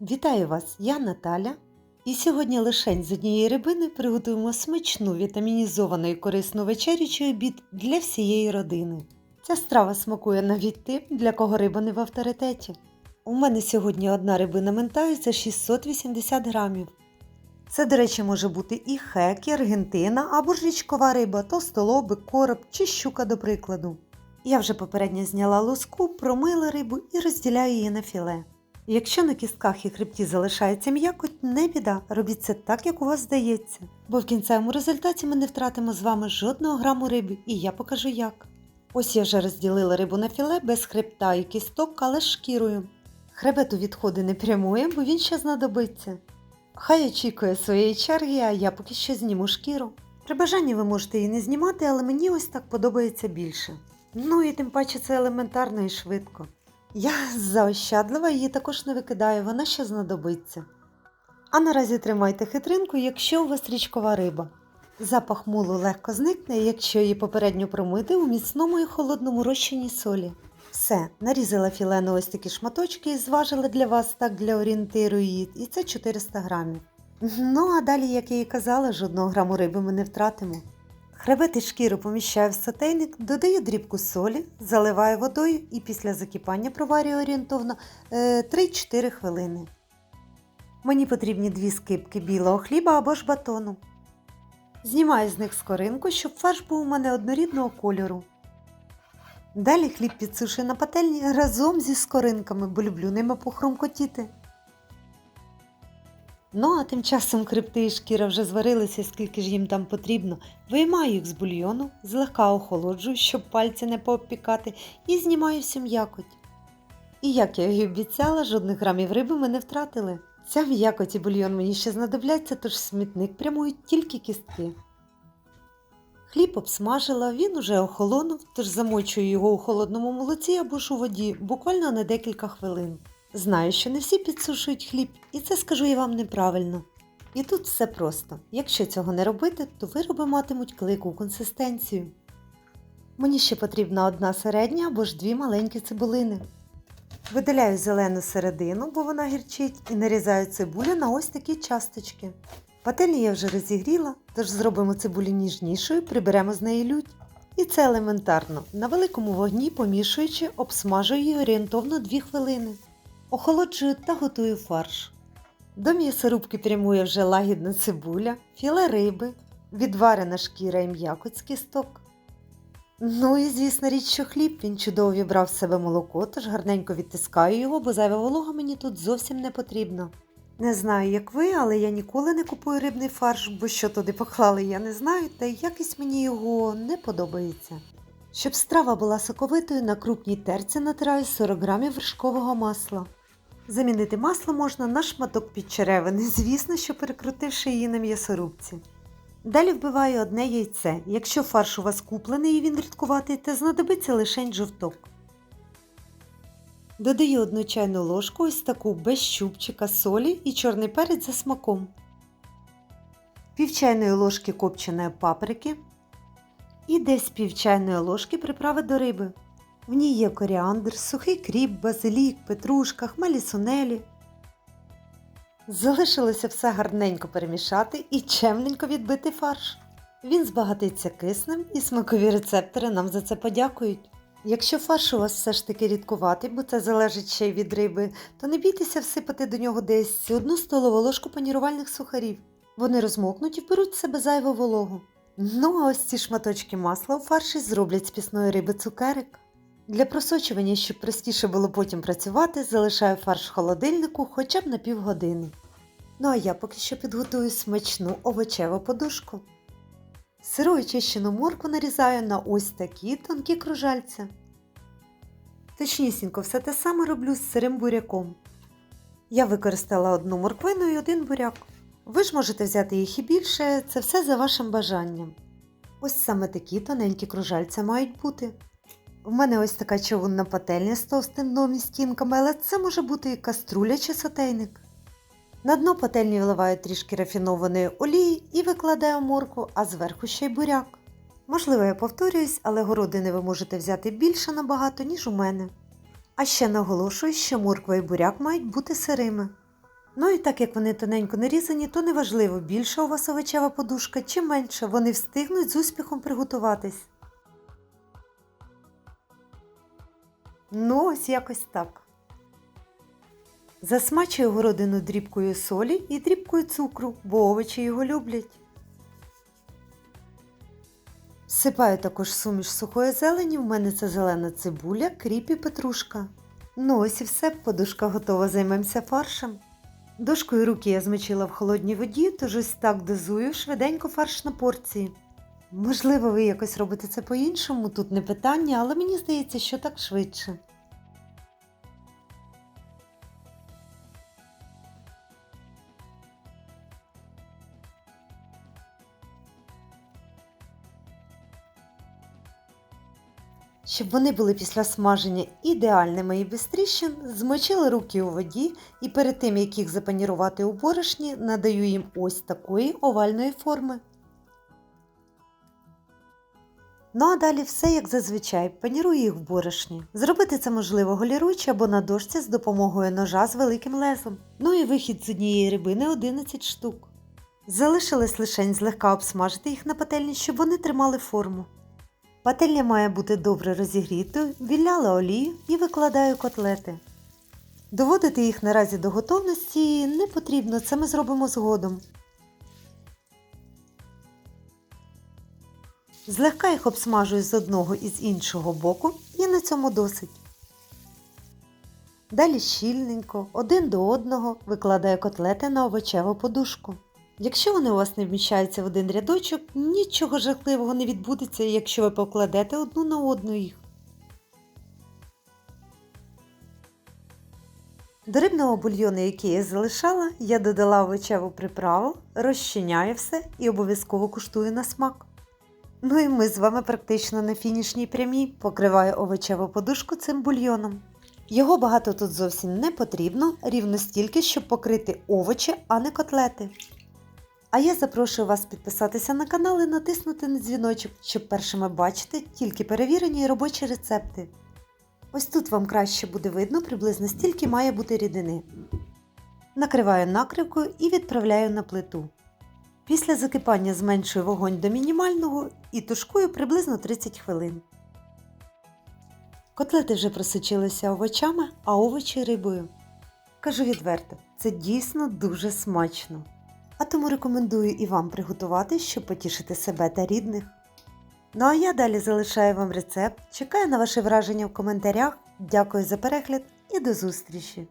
Вітаю вас, я Наталя. І сьогодні лишень з однієї рибини приготуємо смачну вітамінізовану і корисну вечерю чи обід для всієї родини. Ця страва смакує навіть тим, для кого риба не в авторитеті. У мене сьогодні одна рибина ментаю за 680 грамів. Це, до речі, може бути і хек, і аргентина або ж річкова риба, товстолобик, короб чи щука, до прикладу. Я вже попередньо зняла лоску, промила рибу і розділяю її на філе. Якщо на кістках і хребті залишається м'якоть, не біда, робіть це так, як у вас здається. Бо в кінцевому результаті ми не втратимо з вами жодного граму риби, і я покажу як. Ось я вже розділила рибу на філе без хребта і кісток, але шкірою. Хребет у відходи не прямує, бо він ще знадобиться. Хай очікує своєї черги, а я поки що зніму шкіру. При бажанні ви можете її не знімати, але мені ось так подобається більше. Ну і тим паче це елементарно і швидко. Я заощадлива її також не викидаю, вона ще знадобиться. А наразі тримайте хитринку, якщо у вас річкова риба. Запах мулу легко зникне, якщо її попередньо промити у міцному і холодному розчині солі. Все, нарізала філе на ось такі шматочки і зважила для вас так для орієнтиру її, і це 400 грамів. Ну а далі, як я і казала, жодного граму риби ми не втратимо. Хребет і шкіру поміщаю в сотейник, додаю дрібку солі, заливаю водою і після закипання проварюю орієнтовно е, 3-4 хвилини. Мені потрібні дві скипки білого хліба або ж батону. Знімаю з них скоринку, щоб фарш був у мене однорідного кольору. Далі хліб підсушую на пательні разом зі скоринками, бо люблю ними похрумкотіти. Ну, а тим часом хребти і шкіра вже зварилися, скільки ж їм там потрібно. Виймаю їх з бульйону, злегка охолоджую, щоб пальці не пообпікати, і знімаю всю м'якоть. І як я і обіцяла, жодних грамів риби ми не втратили. Ця м'якоть і бульйон мені ще знадобляться, тож смітник прямують тільки кістки. Хліб обсмажила, він уже охолонув, тож замочую його у холодному молоці або ж у воді буквально на декілька хвилин. Знаю, що не всі підсушують хліб, і це скажу я вам неправильно. І тут все просто. Якщо цього не робити, то вироби матимуть клику консистенцію. Мені ще потрібна одна середня або ж дві маленькі цибулини. Видаляю зелену середину, бо вона гірчить, і нарізаю цибулю на ось такі часточки. Пательню я вже розігріла, тож зробимо цибулю ніжнішою, приберемо з неї лють. І це елементарно. На великому вогні, помішуючи, обсмажую її орієнтовно 2 хвилини. Охолоджую та готую фарш. До м'ясорубки прямує вже лагідна цибуля, філе риби, відварена шкіра і м'якоть з кісток. Ну і звісно річ, що хліб він чудово вібрав в себе молоко, тож гарненько відтискаю його, бо зайва волога мені тут зовсім не потрібна. Не знаю, як ви, але я ніколи не купую рибний фарш, бо що туди поклали, я не знаю, та якось мені його не подобається. Щоб страва була соковитою, на крупній терці натираю 40 грамів вершкового масла. Замінити масло можна на шматок підчеревини, звісно, що перекрутивши її на м'ясорубці. Далі вбиваю одне яйце. Якщо фарш у вас куплений і він рідкуватий, то знадобиться лише жовток. Додаю одну чайну ложку ось таку без щупчика солі і чорний перець за смаком. Пів чайної ложки копченої паприки і десь пів чайної ложки приправи до риби. В ній є коріандр, сухий кріп, базилік, петрушка, хмелі сунелі. Залишилося все гарненько перемішати і чемненько відбити фарш. Він збагатиться киснем і смакові рецептори нам за це подякують. Якщо фарш у вас все ж таки рідкуватий, бо це залежить ще й від риби, то не бійтеся всипати до нього десь одну столову ложку панірувальних сухарів. Вони розмокнуть і вберуть в себе зайву вологу. Ну а ось ці шматочки масла у фарші зроблять з пісної риби цукерик. Для просочування, щоб простіше було потім працювати, залишаю фарш в холодильнику хоча б на півгодини. Ну а я поки що підготую смачну овочеву подушку. Сиру очищену морку нарізаю на ось такі тонкі кружальця. Точнісінько все те саме роблю з сирим буряком. Я використала одну морквину і один буряк. Ви ж можете взяти їх і більше, це все за вашим бажанням. Ось саме такі тоненькі кружальця мають бути. В мене ось така човунна пательня з товстим дном стінками, але це може бути і каструля чи сотейник. На дно пательні вливаю трішки рафінованої олії і викладаю морку, а зверху ще й буряк. Можливо, я повторююсь, але городини ви можете взяти більше набагато, ніж у мене. А ще наголошую, що морква і буряк мають бути сирими. Ну і так як вони тоненько нарізані, то неважливо, більша у вас овочева подушка чи менша, вони встигнуть з успіхом приготуватись. Ну, ось якось так. Засмачую городину дрібкою солі і дрібкою цукру, бо овочі його люблять. Всипаю також суміш сухої зелені, в мене це зелена цибуля, кріп і петрушка. Ну ось і все, подушка готова, займемося фаршем. Дошкою руки я змочила в холодній воді, тож ось так дозую швиденько фарш на порції. Можливо, ви якось робите це по-іншому, тут не питання, але мені здається, що так швидше. Щоб вони були після смаження ідеальними і без тріщин, змочили руки у воді і перед тим, як їх запанірувати у борошні, надаю їм ось такої овальної форми. Ну а далі все як зазвичай, панірую їх в борошні. Зробити це можливо голіруючи або на дошці з допомогою ножа з великим лезом. Ну і вихід з однієї рибини 11 штук. Залишилось лишень злегка обсмажити їх на пательні, щоб вони тримали форму. Пательня має бути добре розігрітою, віляла олію і викладаю котлети. Доводити їх наразі до готовності не потрібно, це ми зробимо згодом. Злегка їх обсмажую з одного і з іншого боку і на цьому досить. Далі щільненько, один до одного викладаю котлети на овочеву подушку. Якщо вони у вас не вміщаються в один рядочок, нічого жахливого не відбудеться, якщо ви покладете одну на одну їх. До рибного бульйону, який я залишала, я додала овочеву приправу, розчиняю все і обов'язково куштую на смак. Ну і ми з вами практично на фінішній прямій покриваю овочеву подушку цим бульйоном. Його багато тут зовсім не потрібно, рівно стільки, щоб покрити овочі, а не котлети. А я запрошую вас підписатися на канал і натиснути на дзвіночок, щоб першими бачити тільки перевірені робочі рецепти. Ось тут вам краще буде видно приблизно стільки має бути рідини. Накриваю накривкою і відправляю на плиту. Після закипання зменшую вогонь до мінімального і тушкую приблизно 30 хвилин. Котлети вже просичилися овочами, а овочі рибою. Кажу відверто, це дійсно дуже смачно. А тому рекомендую і вам приготувати, щоб потішити себе та рідних. Ну а я далі залишаю вам рецепт, чекаю на ваші враження в коментарях. Дякую за перегляд і до зустрічі!